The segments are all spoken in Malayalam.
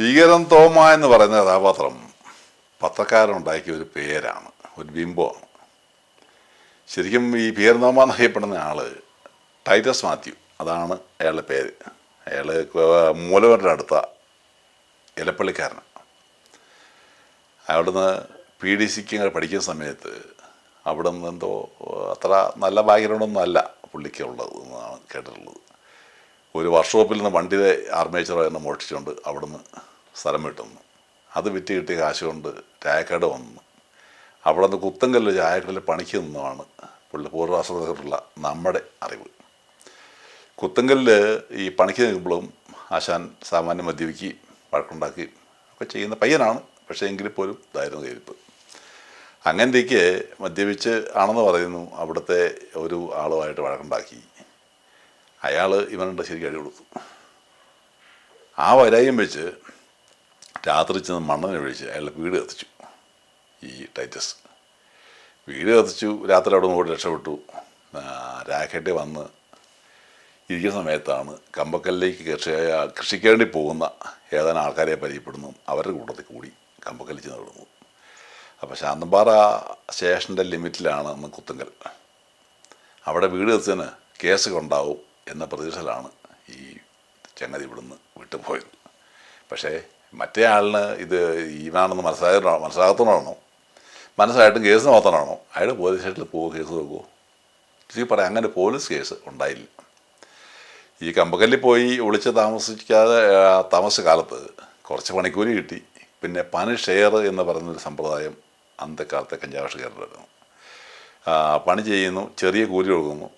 ഭീകരൻ തോമ എന്ന് പറയുന്ന കഥാപാത്രം പത്രക്കാരുണ്ടാക്കിയ ഒരു പേരാണ് ഒരു ബിംബമാണ്. ശരിക്കും ഈ ഭീകരൻ തോമ എന്നറിയപ്പെടുന്ന ആൾ ടൈറ്റസ് മാത്യു അതാണ് അയാളുടെ പേര്. അയാൾ മൂലവരുടെ അടുത്ത ഇലപ്പള്ളിക്കാരനാണ്. അവിടുന്ന് പി ഡി സിക്ക് പഠിക്കുന്ന സമയത്ത് അവിടെ നിന്ന് എന്തോ അത്ര നല്ല ബാക്ക്ഗ്രൗണ്ടൊന്നും അല്ല പുള്ളിക്ക് ഉള്ളത് എന്നാണ് കേട്ടിട്ടുള്ളത്. ഒരു വർക്ക്ഷോപ്പിൽ നിന്ന് വണ്ടിയുടെ ആർമേച്ചർ എന്നെ മോഷ്ടിച്ചുകൊണ്ട് അവിടുന്ന് സ്ഥലം വിട്ടുന്നു അത് വിറ്റ് കിട്ടിയ കാശ് കൊണ്ട് ചായക്കട വന്നു. അവിടെ നിന്ന് കുത്തങ്കല്ല് ചായക്കടയിൽ പണിക്ക് നിന്നുമാണ് പുള്ളി പൂർവരാഷ്ട്രത്തിലുള്ള നമ്മുടെ അറിവ്. കുത്തങ്കല്ല് ഈ പണിക്ക് നിൽക്കുമ്പോഴും ആശാൻ സാമാന്യം മദ്യപിക്കുകയും വഴക്കുണ്ടാക്കുകയും ഒക്കെ ചെയ്യുന്ന പയ്യനാണ്. പക്ഷേ എങ്കിൽ പോലും ഇതായിരുന്നു കയ്യിരിപ്പ് അങ്ങനത്തേക്ക് മദ്യപിച്ച് ആണെന്ന് പറയുന്നു അവിടുത്തെ ഒരു ആളുമായിട്ട് വഴക്കുണ്ടാക്കി. അയാൾ ഇവനുണ്ട് ശരിക്കും അടി കൊടുത്തു. ആ വരായും വെച്ച് രാത്രി ചെന്ന് മണ്ണിനെ വിളിച്ച് അയാളുടെ വീട് കത്തിച്ചു. ഈ ടൈറ്റസ്. വീട് കത്തിച്ചു രാത്രി അവിടെ നിന്ന് ഓടി രക്ഷപ്പെട്ടു രാഖേട്ടെ വന്ന് ഇരിക്കുന്ന സമയത്താണ് കമ്പക്കല്ലിലേക്ക് കൃഷി കൃഷിക്ക് വേണ്ടി പോകുന്ന ഏതാനും ആൾക്കാരെ പരിചയപ്പെടുന്നു. അവരുടെ കൂട്ടത്തിൽ കൂടി കമ്പക്കല്ലിൽ ചെന്ന് വിടുന്നു അപ്പോൾ ശാന്തമ്പാറ സ്റ്റേഷന്റെ ലിമിറ്റിലാണ് അന്ന് കുത്തുങ്കൽ. അവിടെ വീട് കത്തിന് കേസ് ഉണ്ടാവും എന്ന പ്രതീക്ഷയിലാണ് ഈ ചങ്ങതി ഇവിടുന്ന് വിട്ടുപോയത്. പക്ഷേ മറ്റേ ആളിന് ഇത് ഇവനാണെന്ന് മനസ്സിലായതാണോ മനസ്സിലാകത്തോണ്ടാണോ മനസ്സിലായിട്ടും കേസ് മാത്രമാണോ അയാൾ പോലീസ് സ്റ്റേഷനിൽ പോകുമോ കേസ് നോക്കുമോ ചുരുക്കി പറയാം അങ്ങനെ പോലീസ് കേസ് ഉണ്ടായില്ല. ഈ കമ്പക്കല്ലിൽ പോയി ഒളിച്ച് താമസിക്കാതെ ആ, താമസിച്ച കാലത്ത് കുറച്ച് പണിക്കൂലി കിട്ടി. പിന്നെ പണി ഷെയർ എന്ന് പറയുന്നൊരു സമ്പ്രദായം അന്നത്തെ കാലത്തെ കഞ്ചാവഷക്കാരുണ്ടായിരുന്നു ആ, പണി ചെയ്യുന്നു ചെറിയ കൂലി കൊടുക്കുന്നു.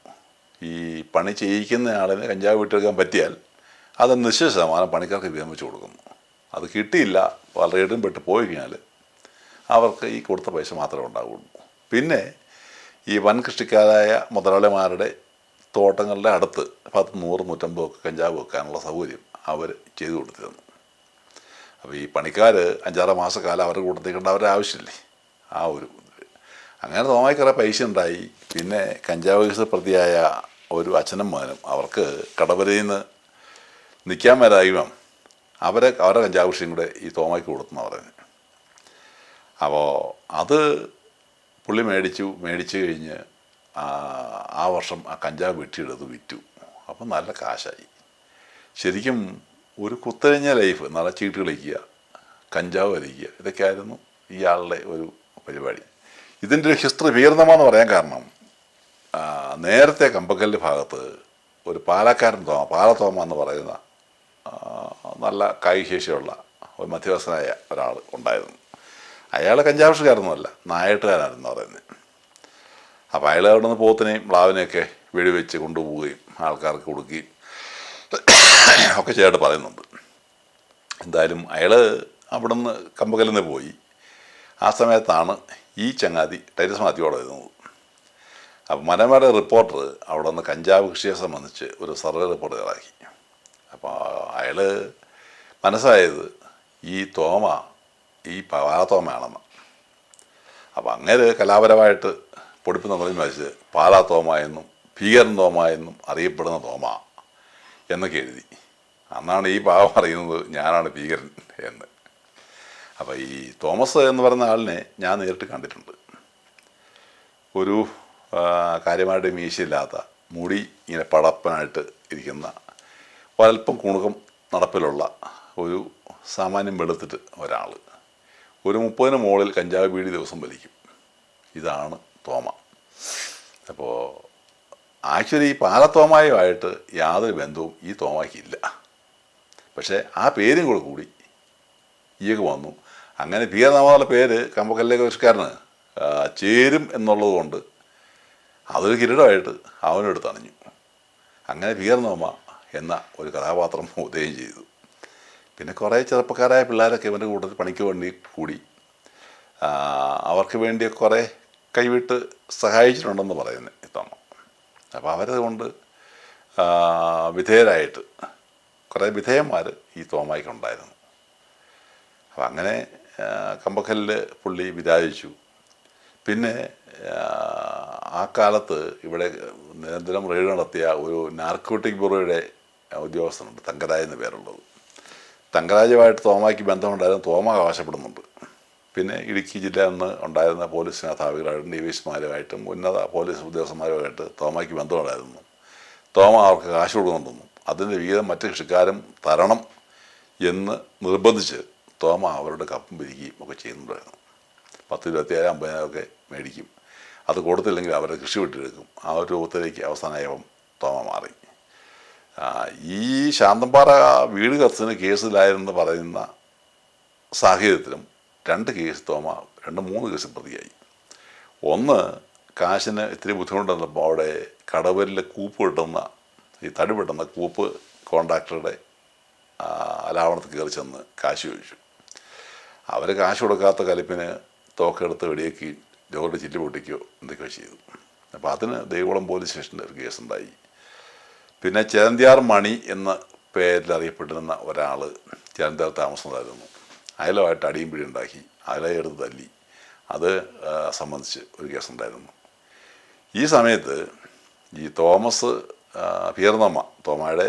ഈ പണി ചെയ്യിക്കുന്ന ആളിന് കഞ്ചാവ് വിട്ടെടുക്കാൻ പറ്റിയാൽ അത് നിശ്ചയ ശതമാനം പണിക്കാർക്ക് വീതം വെച്ച് കൊടുക്കുന്നു. അത് കിട്ടിയില്ല പലരുടെയും പെട്ട് പോയി കഴിഞ്ഞാൽ അവർക്ക് ഈ കൊടുത്ത പൈസ മാത്രമേ ഉണ്ടാവുള്ളൂ. പിന്നെ ഈ വൻ കൃഷിക്കാരായ മുതലാളിമാരുടെ തോട്ടങ്ങളുടെ അടുത്ത് പത്ത് നൂറ് നൂറ്റമ്പത് ഒക്കെ കഞ്ചാവ് വെക്കാനുള്ള സൗകര്യം അവർ ചെയ്തു കൊടുത്തിരുന്നു. അപ്പോൾ ഈ പണിക്കാർ അഞ്ചാറ് മാസക്കാലം അവരുടെ കൂട്ടത്തേക്കേണ്ട കണ്ട അവരുടെ ആവശ്യമില്ലേ? ആ ഒരു അങ്ങനെ തോമായി കുറേ പൈസ ഉണ്ടായി. പിന്നെ കഞ്ചാവ് പ്രതിയായ ഒരു അച്ഛനും മകനും അവർക്ക് കടവരയിൽ നിന്ന് നിൽക്കാൻ വരായും അവരെ അവരുടെ കഞ്ചാവ് കൃഷിയും കൂടെ ഈ തോമയ്ക്ക് കൊടുത്തെന്നാണ് പറയുന്നത് അപ്പോൾ അത് പുള്ളി മേടിച്ചു മേടിച്ചു കഴിഞ്ഞ് ആ വർഷം ആ കഞ്ചാവ് വെട്ടിയെടുത്ത് വിറ്റു. അപ്പം നല്ല കാശായി. ശരിക്കും ഒരു കുത്തഴിഞ്ഞ ലൈഫ് നല്ല ചീട്ട് കളിക്കുക കഞ്ചാവ് വലിക്കുക ഇതൊക്കെയായിരുന്നു ഇയാളുടെ ഒരു പരിപാടി. ഇതിന്റെ ഒരു ഹിസ്റ്ററി വികൃതമാണെന്ന് പറയാൻ കാരണം നേരത്തെ കമ്പക്കല്ല് ഭാഗത്ത് ഒരു പാലക്കാരൻ തോമ പാലത്തോമ എന്ന് പറയുന്ന നല്ല കായികശേഷിയുള്ള ഒരു മധ്യവസ്ഥനായ ഒരാൾ ഉണ്ടായിരുന്നു. അയാൾ കഞ്ചാവഷക്കാരൊന്നുമല്ല നായട്ടുകാരായിരുന്നു പറയുന്നത് അപ്പോൾ അയാൾ അവിടെ നിന്ന് പോത്തിനെയും മ്ലാവിനെയൊക്കെ വെടിവെച്ച് കൊണ്ടുപോവുകയും ആൾക്കാർക്ക് കൊടുക്കുകയും ഒക്കെ ചെയ്യായിട്ട് പറയുന്നുണ്ട്. എന്തായാലും അയാൾ അവിടെ നിന്ന് കമ്പകലിൽ നിന്ന് പോയി. ആ സമയത്താണ് ഈ ചങ്ങാതി ടൈറ്റസ് മാത്യോടെ വരുന്നത് അപ്പോൾ മനോരമയുടെ റിപ്പോർട്ടർ അവിടെ നിന്ന് കഞ്ചാവ് കൃഷിയെ സംബന്ധിച്ച് ഒരു സർവേ റിപ്പോർട്ട് ഇറക്കി അപ്പോൾ അയാൾ മനസ്സായത് ഈ തോമ ഈ പാലാത്തോമയാണെന്ന്. അപ്പോൾ അങ്ങനെ കലാപരമായിട്ട് പൊടിപ്പ് നമ്മളെന്ന് വെച്ച് പാലാ തോമ എന്നും ഭീകരൻ തോമ എന്നും അറിയപ്പെടുന്ന തോമ എന്നൊക്കെ എഴുതി. അന്നാണ് ഈ പാവം അറിയുന്നത് ഞാനാണ് ഭീകരൻ എന്ന്. അപ്പോൾ ഈ തോമസ് എന്ന് പറയുന്ന ആളിനെ ഞാൻ നേരിട്ട് കണ്ടിട്ടുണ്ട്. ഒരു കാര്യമായിട്ട് മീശയില്ലാത്ത മുടി ഇങ്ങനെ പടപ്പനായിട്ട് ഇരിക്കുന്ന ഒരല്പം കുണുക്കം നടപ്പിലുള്ള ഒരു സാമാന്യം വെളുത്തിട്ട് ഒരാൾ ഒരു മുപ്പതിന് മുകളിൽ കഞ്ചാവ് ബീഡി ദിവസം വലിക്കും. ഇതാണ് തോമ. അപ്പോൾ ആക്ച്വലി ഈ പാലത്തോമായുമായിട്ട് യാതൊരു ബന്ധവും ഈ തോമയ്ക്കില്ല. പക്ഷേ ആ പേരും കൂടെ കൂടി ഈയൊക്കെ വന്നു. അങ്ങനെ ഭീകരനാമെന്നുള്ള പേര് കമ്പക്കല്ലെ കൃഷിക്കാരന് ചേരും എന്നുള്ളത് കൊണ്ട് അതൊരു കിരീടമായിട്ട് അവനെടുത്ത് അണിഞ്ഞു. അങ്ങനെ ഭീകരനോമ എന്ന ഒരു കഥാപാത്രം ഉദയം ചെയ്തു. പിന്നെ കുറേ ചെറുപ്പക്കാരായ പിള്ളേരൊക്കെ ഇവന്റെ കൂട്ടത്തിൽ പണിക്ക് വേണ്ടി കൂടി. അവർക്ക് വേണ്ടി കുറേ കൈവിട്ട് സഹായിച്ചിട്ടുണ്ടെന്ന് പറയുന്നത് ഇത്തമ്മ അപ്പോൾ അവരത് കൊണ്ട് വിധേയരായിട്ട് കുറേ വിധേയന്മാർ ഈ തോമായിക്കുണ്ടായിരുന്നു അപ്പം അങ്ങനെ കമ്പക്കല്ലിൽ പുള്ളി വിരാജിച്ചു. പിന്നെ ആ, കാലത്ത് ഇവിടെ നിരന്തരം റെയ്ഡ് നടത്തിയ ഒരു നാർക്കോട്ടിക് ബ്യൂറോയുടെ ഉദ്യോഗസ്ഥനുണ്ട് തങ്കരാജ് എന്ന പേരുള്ളത്. തങ്കരാജുമായിട്ട് തോമയ്ക്ക് ബന്ധമുണ്ടായിരുന്നു തോമ അവകാശപ്പെടുന്നുണ്ട്. പിന്നെ ഇടുക്കി ജില്ലയിൽ നിന്ന് ഉണ്ടായിരുന്ന പോലീസ് മേധാവികളായിട്ടും ഡി വി ഉന്നത പോലീസ് ഉദ്യോഗസ്ഥന്മാരുമായിട്ട് തോമയ്ക്ക് ബന്ധമുണ്ടായിരുന്നു. തോമ അവർക്ക് കാശ് കൊടുക്കുന്നുണ്ടെന്നും അതിന്റെ വീതം മറ്റ് കൃഷിക്കാരും തരണം എന്ന് നിർബന്ധിച്ച് തോമ അവരുടെ കപ്പം പിരിക്കുകയും ഒക്കെ ചെയ്യുന്നുണ്ടായിരുന്നു. പത്ത് ഇരുപത്തിയേഴ് അമ്പതിനായിരമൊക്കെ മേടിക്കും. അത് കൊടുത്തില്ലെങ്കിൽ അവരെ കൃഷി വിട്ടെടുക്കും. ആ ഒരു രൂപത്തിലേക്ക് അവസാനമായപ്പം തോമ മാറി. ഈ ശാന്തമ്പാറ വീട് കത്തിന് കേസിലായിരുന്നു പറയുന്ന സാഹചര്യത്തിലും രണ്ട് കേസ് തോമ രണ്ട് മൂന്ന് കേസ് പ്രതിയായി. ഒന്ന് കാശിന് ഇത്തിരി ബുദ്ധിമുട്ടുണ്ടപ്പോൾ അവിടെ കടവരിൽ കൂപ്പ് കിട്ടുന്ന ഈ തടി വെട്ടുന്ന കൂപ്പ് കോൺട്രാക്ടറുടെ അലാവണത്തിൽ കയറി ചെന്ന് കാശ് ചോദിച്ചു. അവർ കാശ് കൊടുക്കാത്ത കലിപ്പിന് തോക്കെടുത്ത് വെടിയേക്കി ജോറിന്റെ ചില്ല് പൊട്ടിക്കുകയോ എന്തൊക്കെയോ ചെയ്തു. അപ്പോൾ അതിന് ദേവികുളം പോലീസ് സ്റ്റേഷന്റെ ഒരു കേസുണ്ടായി. പിന്നെ ചേന്തിയാർ മണി എന്ന പേരിൽ അറിയപ്പെട്ടിരുന്ന ഒരാൾ ചേന്തിയാർ താമസമായിരുന്നു. അയലമായിട്ട് അടിയും പിടി ഉണ്ടാക്കി അയലയെ എടുത്ത് തല്ലി. അത് സംബന്ധിച്ച് ഒരു കേസുണ്ടായിരുന്നു. ഈ സമയത്ത് ഈ തോമസ് പീർന്നമ്മ തോമയുടെ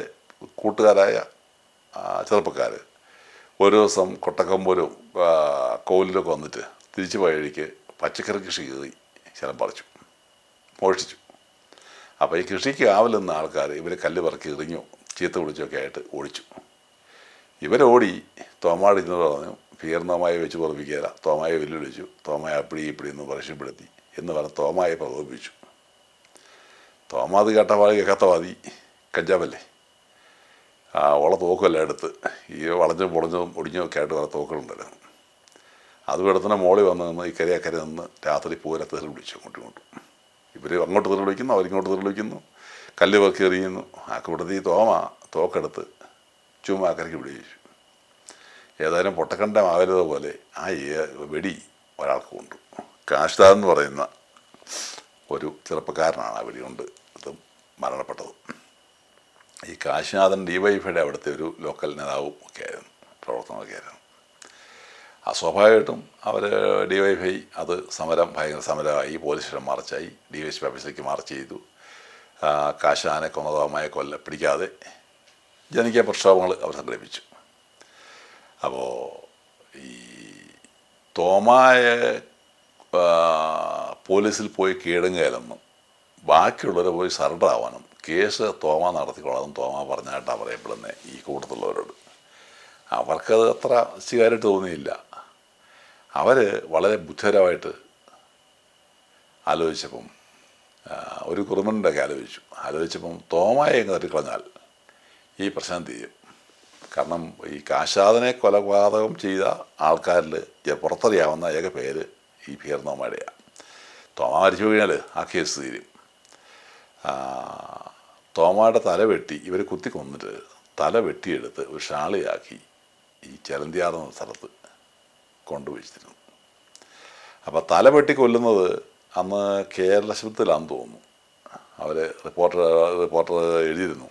കൂട്ടുകാരായ ചെറുപ്പക്കാർ ഒരു ദിവസം കൊട്ടക്കമ്പൂരും കോവിലൊക്കെ വന്നിട്ട് തിരിച്ചു പോയ വഴിക്ക് പച്ചക്കറി കൃഷി കയറി ശരം പറിച്ചു. മോഷിച്ചു അപ്പോൾ ഈ കൃഷിക്ക് ആവലെന്ന ആൾക്കാർ ഇവർ കല്ല് പറക്കി എറിഞ്ഞു ചീത്ത വിളിച്ചൊക്കെ ആയിട്ട് ഓടിച്ചു. ഇവരോടി തോമാട് ഇന്ന് പറഞ്ഞു ഭീകരനമായി വെച്ച് പുറപ്പിക്കുക തോമായെ വെല്ലുവിളിച്ചു തോമായ അപ്പിടി ഇപ്പിടി എന്ന് പരസ്യപ്പെടുത്തി എന്ന് പറഞ്ഞ് തോമായെ പ്രകോപിപ്പിച്ചു. തോമാത് കേട്ട പാടി കേൾക്കാത്ത വാതി കഞ്ചാവല്ലേ? ആ ഓള തോക്കുമല്ല എടുത്ത് ഈ വളഞ്ഞും പൊളഞ്ഞതും ഒടിഞ്ഞും ഒക്കെ ആയിട്ട് വേറെ തോക്കുകളുണ്ടല്ലോ. അതും എടുത്തിനെ മോളി വന്ന് നിന്ന് ഈ അക്കരെ കര നിന്ന് രാത്രി തെറി വിളിച്ചു അങ്ങോട്ടും ഇങ്ങോട്ടും. ഇവർ അങ്ങോട്ട് തെറി വിളിക്കുന്നു അവരിങ്ങോട്ട് തെറി വിളിക്കുന്നു കല്ല് വെക്കി എറിയുന്നു. ആ കൂട്ടത്തിൽ തോമ തോക്കെടുത്ത് ചുമ്മാ അക്കരയ്ക്ക് പിടിച്ചു. ഏതായാലും പൊട്ടക്കണ്ടമാകരുത് പോലെ ആ വെടി ഒരാൾക്ക് കൊണ്ടു കാഷ്താദ് എന്ന് പറയുന്ന ഒരു ചെറുപ്പക്കാരനാണ് ആ വെടി കൊണ്ട് ഇത് മരണപ്പെട്ടത്. ഈ കാശിനാഥൻ ഡിവൈഫൈയുടെ അവിടുത്തെ ഒരു ലോക്കൽ നേതാവും ഒക്കെ ആയിരുന്നു പ്രവർത്തനമൊക്കെ ആയിരുന്നു. സ്വാഭാവികമായിട്ടും അവർ ഡിവൈഫൈ അത് സമരം ഭയങ്കര സമരമായി പോലീസ് സ്റ്റേഷൻ മാർച്ചായി ഡി വൈ ഓഫീസിലേക്ക് മാർച്ച് ചെയ്തു. കാശാനെ കൊന്നതമായ കൊല്ല പിടിക്കാതെ ജനകീയ പ്രക്ഷോഭങ്ങൾ അവർ സംഘടിപ്പിച്ചു. അപ്പോൾ ഈ തോമായ പോലീസിൽ പോയി കീഴടങ്ങുകയല്ലെന്നും ബാക്കിയുള്ളവരെ പോയി സറണ്ടർ ആവാനും കേസ് തോമ നടത്തിക്കൊള്ളാതും തോമ പറഞ്ഞായിട്ടാണ് പറയപ്പെടുന്നത് ഈ കൂട്ടത്തിലുള്ളവരോട്. അവർക്കത് അത്ര സ്വീകാര്യമായിട്ട് തോന്നിയില്ല. അവർ വളരെ ബുദ്ധിപരമായിട്ട് ആലോചിച്ചപ്പം ഒരു കുറുമനുണ്ടൊക്കെ ആലോചിച്ചു. ആലോചിച്ചപ്പം തോമായ അങ്ങ് തട്ടിക്കളഞ്ഞാൽ ഈ പ്രശ്നം തീരും. കാരണം ഈ കാശാദനെ കൊലപാതകം ചെയ്ത ആൾക്കാരിൽ പുറത്തറിയാവുന്ന ഏക പേര് ഈ ഭീകരനോമയുടെയാണ് തോമ മരിച്ചു കഴിഞ്ഞാൽ ആ കേസ് തീരും. തോമയുടെ തല വെട്ടി ഇവർ കുത്തി കൊന്നിട്ട് തല വെട്ടിയെടുത്ത് ഒരു ഷാളിയാക്കി ഈ ചെലന്തിയാറുന്ന സ്ഥലത്ത് കൊണ്ടുവച്ചിരുന്നു. അപ്പോൾ തല വെട്ടി കൊല്ലുന്നത് അന്ന് കേരള ശബ്ദത്തിലാണെന്ന് തോന്നുന്നു. അവർ റിപ്പോർട്ടർ റിപ്പോർട്ടർ എഴുതിയിരുന്നു.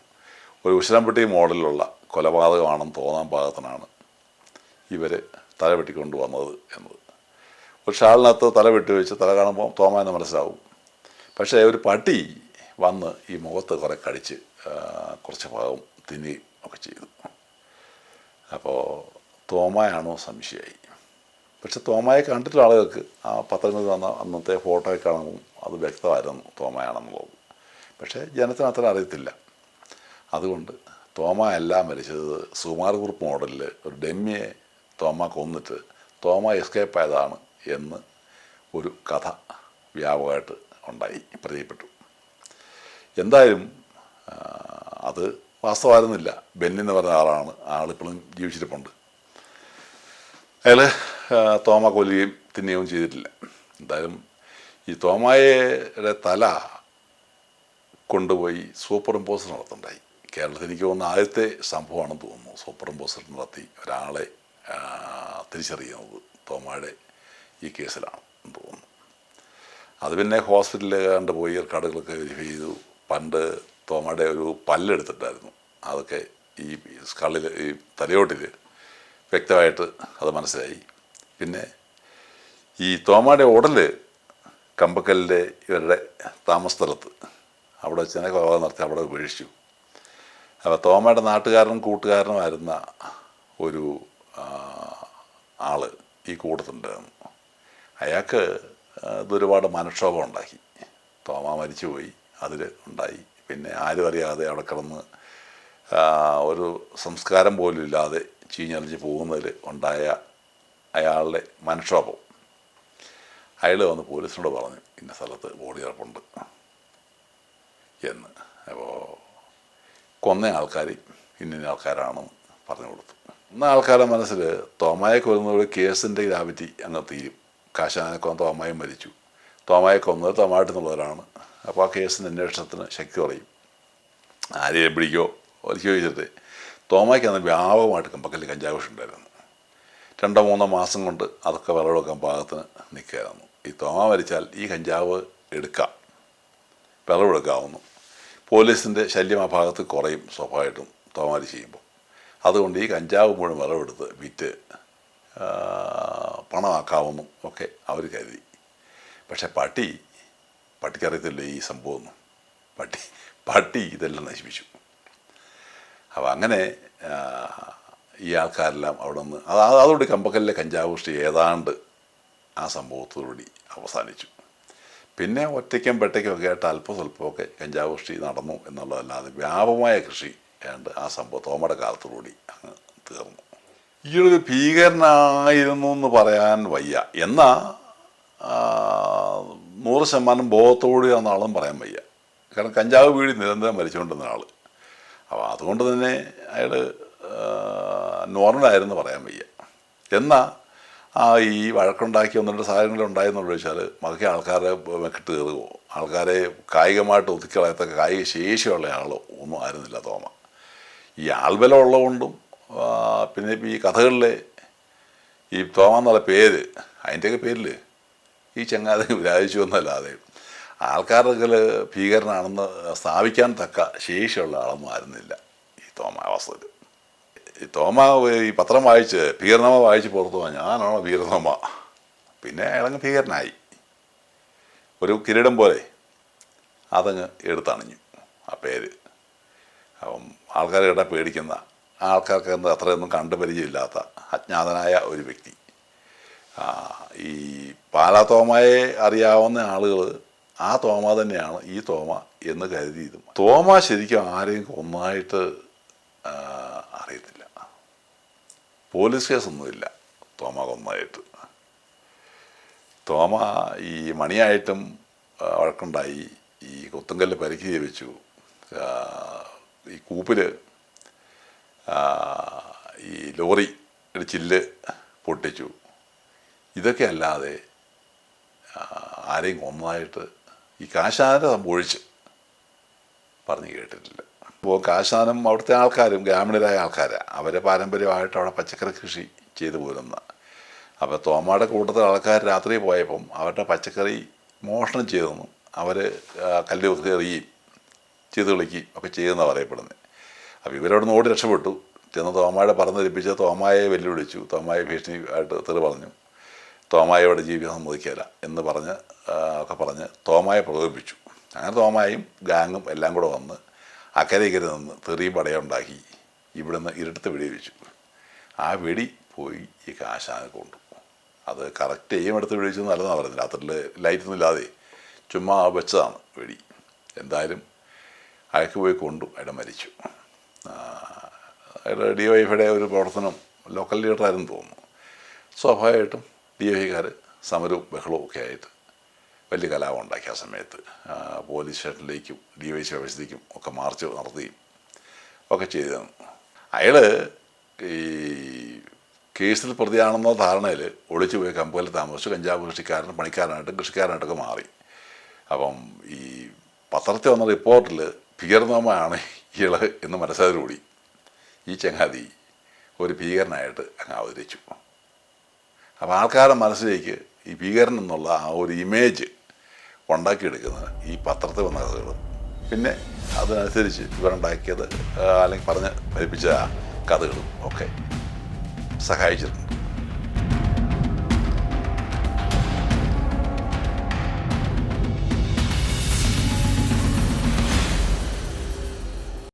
ഒരു ഉശിരംപെട്ടി മോഡലിലുള്ള കൊലപാതകമാണെന്ന് തോന്നാൻ പാകത്തിനാണ് ഇവർ തല വെട്ടിക്കൊണ്ട് വന്നത് എന്നത്. ഒരു ഷാളിനകത്ത് തല വെട്ടി വെച്ച് തല കാണുമ്പോൾ തോമ എന്ന് മനസ്സിലാവും. പക്ഷേ ഒരു പട്ടി വന്ന് ഈ മുഖത്ത് കുറേ കടിച്ച് കുറച്ച് ഭാഗം തിന്നി ഒക്കെ ചെയ്തു. അപ്പോൾ തോമയാണോ സംശയമായി പക്ഷെ തോമയെ കണ്ടിട്ടുള്ള ആളുകൾക്ക് ആ പത്രങ്ങളിൽ വന്ന അന്നത്തെ ഫോട്ടോയെ കാണുമ്പോൾ അത് വ്യക്തമായിരുന്നു തോമയാണെന്നുള്ളത് പക്ഷേ ജനത്തിന് അത്ര അറിയത്തില്ല. അതുകൊണ്ട് തോമ എല്ലാം മരിച്ചത് സുമാർ കുറുപ്പ് മോഡലിൽ ഒരു ഡെമ്മിയെ തോമ കൊന്നിട്ട് തോമ എസ്കേപ്പ് ആയതാണ് എന്ന് ഒരു കഥ വ്യാപകമായിട്ട് ഉണ്ടായി പരിചയപ്പെട്ടു. എന്തായാലും അത് വാസ്തവമായിരുന്നില്ല. ബെന്നിന്ന് പറഞ്ഞ ആളാണ് ആളിപ്പോഴും ജീവിച്ചിരിപ്പുണ്ട്. അയാൾ തോമ കൊല്ലുകയും തിന്നുകയും ചെയ്തിട്ടില്ല. എന്തായാലും ഈ തോമായയുടെ തല കൊണ്ടുപോയി സൂപ്പർ ഇമ്പോസർ നടത്തുണ്ടായി. കേരളത്തിൽ എനിക്ക് തോന്നുന്ന ആദ്യത്തെ സംഭവമാണെന്ന് തോന്നുന്നു സൂപ്പർ ഇമ്പോസർ നടത്തി ഒരാളെ തിരിച്ചറിയുന്നത് തോമയുടെ ഈ കേസിലാണ് എന്ന് തോന്നുന്നു. അത് പിന്നെ ഹോസ്പിറ്റലിൽ കണ്ട് പോയി റെക്കാർഡുകളൊക്കെ വെരിഫൈ ചെയ്തു. പണ്ട് തോമയുടെ ഒരു പല്ലെടുത്തിട്ടായിരുന്നു അതൊക്കെ ഈ സ്കളിൽ ഈ തലയോട്ടിൽ വ്യക്തമായിട്ട് അത് മനസ്സിലായി. പിന്നെ ഈ തോമാടെ ഉടൽ കമ്പക്കല്ലിന്റെ ഇവരുടെ താമസസ്ഥലത്ത്. അവിടെ വെച്ച് തന്നെ കൊലപാതകം നടത്തി അവിടെ ഉപേക്ഷിച്ചു. അപ്പോൾ തോമയുടെ നാട്ടുകാരനും കൂട്ടുകാരനും കൂട്ടുകാരനുമായിരുന്ന ഒരു ആൾ ഈ കൂട്ടത്തിലുണ്ടായിരുന്നു അയാൾക്ക് ഇതൊരുപാട് മനക്ഷോഭം ഉണ്ടാക്കി. തോമ മരിച്ചുപോയി അതിൽ ഉണ്ടായി. പിന്നെ ആരും അറിയാതെ അവിടെ കിടന്ന് ഒരു സംസ്കാരം പോലും ഇല്ലാതെ ചീഞ്ഞളിച്ച് പോകുന്നതിൽ ഉണ്ടായ അയാളുടെ മനക്ഷോഭം. അയാൾ വന്ന് പോലീസിനോട് പറഞ്ഞു ഇന്ന സ്ഥലത്ത് ബോഡി കിടപ്പുണ്ട് എന്ന്. അപ്പോൾ കൊന്ന ആൾക്കാർ ഇന്ന ആൾക്കാരാണെന്ന് പറഞ്ഞു കൊടുത്തു. ഇന്ന ആൾക്കാരുടെ മനസ്സിൽ തോമായെ കൊല്ലുന്നതോട് കേസിന്റെ ഗ്രാവിറ്റി അങ്ങ് തീരും. കാശാനെ കൊന്ന തോമായും മരിച്ചു. തോമായെ കൊന്നത് തോമായിട്ട് എന്നുള്ളവരാണ്. അപ്പോൾ ആ കേസിന്റെ അന്വേഷണത്തിന് ശക്തി കുറയും. ആരെയും പിടിക്കോ? ഒരു ചോദിച്ചിട്ട് തോമായ്ക്ക് അന്ന് വ്യാപകമായിട്ട് കമ്പക്കല്ലിൽ കഞ്ചാവ് ഉണ്ടായിരുന്നു രണ്ടോ മൂന്നോ മാസം കൊണ്ട് അതൊക്കെ വിളവെടുക്കാൻ പാകത്തിന് നിൽക്കുകയായിരുന്നു. ഈ തോമ മരിച്ചാൽ ഈ കഞ്ചാവ് എടുക്കാം. വിളവെടുക്കാവുന്നു പോലീസിന്റെ ശല്യം ആ ഭാഗത്ത് കുറയും സ്വാഭാവികമായിട്ടും തോമാരി ചെയ്യുമ്പോൾ അതുകൊണ്ട് ഈ കഞ്ചാവ് മുഴുവൻ വിളവെടുത്ത് വിറ്റ് പണമാക്കാവുന്നു ഒക്കെ അവർ കരുതി. പക്ഷെ പട്ടി പട്ടിക്കറിയത്തില്ല ഈ സംഭവമൊന്നും പട്ടി പട്ടി ഇതെല്ലാം നശിപ്പിച്ചു. അപ്പോൾ അങ്ങനെ ഈ ആൾക്കാരെല്ലാം അവിടെ നിന്ന് അത് അതോടെ കമ്പക്കല്ലിലെ കഞ്ചാവ് കൃഷി ഏതാണ്ട് ആ സംഭവത്തോടുകൂടി അവസാനിച്ചു. പിന്നെ ഒറ്റയ്ക്കും പെട്ടയ്ക്കും ഒക്കെ ആയിട്ട് അല്പം സ്വല്പമൊക്കെ കഞ്ചാവ് കൃഷി നടന്നു എന്നുള്ളതല്ലാതെ വ്യാപകമായ കൃഷി ഏണ്ട് ആ സംഭവം തോമയുടെ കാലത്തോടുകൂടി അങ്ങ് തീർന്നു. ഈയൊരു ഭീകരനായിരുന്നു എന്ന് പറയാൻ വയ്യ. എന്നാൽ നൂറ് ശതമാനം ബോധത്തോടെ ആളും പറയാൻ വയ്യ. കാരണം കഞ്ചാവ് വീടി നിരന്തരം മരിച്ചുകൊണ്ടിരുന്ന ആൾ അപ്പോൾ അതുകൊണ്ട് തന്നെ അയാൾ നോർമലായിരുന്നു പറയാൻ വയ്യ. എന്നാൽ ആ ഈ വഴക്കുണ്ടാക്കി ഒന്ന് രണ്ട് സാധനങ്ങൾ ഉണ്ടായെന്നുള്ള ചോദിച്ചാൽ ബാക്കി ആൾക്കാരെ മെക്കിട്ട് കയറുകയോ ആൾക്കാരെ കായികമായിട്ട് ഒതുക്കിളയത്തൊക്കെ കായിക ശേഷിയുള്ള ആളോ ഒന്നും ആയിരുന്നില്ല തോമ. ഈ ആൾബലം ഉള്ളതുകൊണ്ടും പിന്നെ ഈ കഥകളിലെ ഈ തോമ എന്നുള്ള പേര് അതിന്റെയൊക്കെ പേരിൽ ഈ ചങ്ങാതെ വിരാജിച്ചു എന്നല്ലാതെ ആൾക്കാരുടെ ഭീകരനാണെന്ന് സ്ഥാപിക്കാൻ തക്ക ശേഷിയുള്ള ആളൊന്നും ആയിരുന്നില്ല ഈ തോമ അവസ്ഥയിൽ ഈ തോമ ഈ പത്രം വായിച്ച് ഭീകരനാമ വായിച്ച് പുറത്തു പോകാൻ ഞാനാണോ ഭീകരനാമ. പിന്നെ അയാളങ്ങ് ഭീകരനായി. ഒരു കിരീടം പോലെ അതങ്ങ് എടുത്തണിഞ്ഞു. ആ പേര്. അപ്പം ആൾക്കാരെ ഇട പേടിക്കുന്ന ആൾക്കാർക്ക് എന്താ അത്രയൊന്നും കണ്ടു പരിചയമില്ലാത്ത അജ്ഞാതനായ ഒരു വ്യക്തി. ഈ പാലാ തോമയെ അറിയാവുന്ന ആളുകൾ ആ തോമ തന്നെയാണ് ഈ തോമ എന്ന് കരുതിയതും. തോമ ശരിക്കും ആരെയും കൊന്നായിട്ട് ആ, അറിയത്തില്ല പോലീസ് കേസൊന്നുമില്ല. തോമ കൊന്നായിട്ട് തോമ ഈ മണിയായിട്ടും വഴക്കുണ്ടായി. ഈ കൊത്തുങ്കല്ല് പരിക്ക് ജീവിച്ചു ഈ കൂപ്പിൽ ഈ ലോറി ഒരു ചില്ല് പൊട്ടിച്ചു. ഇതൊക്കെ അല്ലാതെ ആരെയും കൊന്നതായിട്ട് ഈ കാശാരെ ഒഴിച്ച് പറഞ്ഞു കേട്ടിട്ടില്ല. അപ്പോൾ കാശാനം അവിടുത്തെ ആൾക്കാരും ഗ്രാമീണരായ ആൾക്കാരാണ് അവരെ പാരമ്പര്യമായിട്ട് അവിടെ പച്ചക്കറി കൃഷി ചെയ്തു പോരുന്ന. അപ്പോൾ തോമാടെ കൂട്ടത്തിൽ ആൾക്കാർ രാത്രി പോയപ്പം അവരുടെ പച്ചക്കറി മോഷണം ചെയ്തെന്നും അവർ കല്ല് കയറുകയും ചെയ്ത് കളിക്കുകയും ഒക്കെ ചെയ്തെന്നാണ് പറയപ്പെടുന്നത് അപ്പോൾ ഇവരവിടെ നിന്ന് ഓടി രക്ഷപ്പെട്ടു. ചെന്ന് തോമായെ പറഞ്ഞിരിപ്പിച്ച് തോമായെ വെല്ലുവിളിച്ചു. തോമായെ ഭീഷണി ആയിട്ട് തെറി പറഞ്ഞു. ഇവിടെ ജീവിക്കാൻ സമ്മതിക്കില്ല എന്ന് പറഞ്ഞ് ഒക്കെ പറഞ്ഞ് തോമായെ പ്രകോപിപ്പിച്ചു. അങ്ങനെ തോമായും ഗാങ്ങും എല്ലാം കൂടെ വന്ന് അക്കരയ്ക്കര നിന്ന് തെറിയും പടയുണ്ടാക്കി ഇവിടുന്ന് ഇരുട്ടത്ത് വെടി വെച്ചു ആ വെടി പോയി ഈ കാശാനെ കൊണ്ടു. അത് കറക്റ്റ് എയിം എടുത്ത് വെടിച്ചു നല്ലതാണ് പറയുന്നത് രാത്രിയിൽ ലൈറ്റൊന്നും ഇല്ലാതെ ചുമ്മാ വെച്ചതാണ് വെടി. എന്തായാലും അയാൾക്ക് പോയി കൊണ്ടു. അയാൾ മരിച്ചു. അയാൾ ഡി വൈഫയുടെ ഒരു പ്രവർത്തനം ലോക്കൽ ലീഡറായിരുന്നു തോന്നുന്നു. സ്വാഭാവികമായിട്ടും ഡി വൈക്കാർ സമരവും ബഹളവും ഒക്കെ ആയിട്ട് വലിയ കലാപം ഉണ്ടാക്കി ആ സമയത്ത്. പോലീസ് സ്റ്റേഷനിലേക്കും ഡി വൈ സി ഓഫീസിലേക്കും ഒക്കെ മാർച്ച് നടത്തുകയും ഒക്കെ ചെയ്തതാണ് അയാൾ ഈ കേസിൽ പ്രതിയാണെന്ന ധാരണയിൽ ഒളിച്ചു പോയി കമ്പുകയിൽ താമസിച്ചു. കഞ്ചാവ് കൃഷിക്കാരനും പണിക്കാരനായിട്ടും കൃഷിക്കാരനായിട്ടൊക്കെ മാറി. അപ്പം ഈ പത്രത്തിൽ വന്ന റിപ്പോർട്ടിൽ ഭീകരനാമയാണ് ഇയാൾ എന്ന് മനസ്സിലൂടി ഈ ചങ്ങാതി ഒരു ഭീകരനായിട്ട് അങ്ങ് അവതരിച്ചു. അപ്പോൾ ആൾക്കാരുടെ മനസ്സിലേക്ക് ഈ ഭീകരൻ എന്നുള്ള ആ ഒരു ഇമേജ് ഉണ്ടാക്കിയെടുക്കുന്നത് ഈ പത്രത്തിൽ വന്ന കഥകൾ. പിന്നെ അതിനനുസരിച്ച് ഇവരുണ്ടാക്കിയത് അല്ലെങ്കിൽ പറഞ്ഞ് ഫലിപ്പിച്ച കഥകളും ഒക്കെ സഹായിച്ചിട്ടുണ്ട്.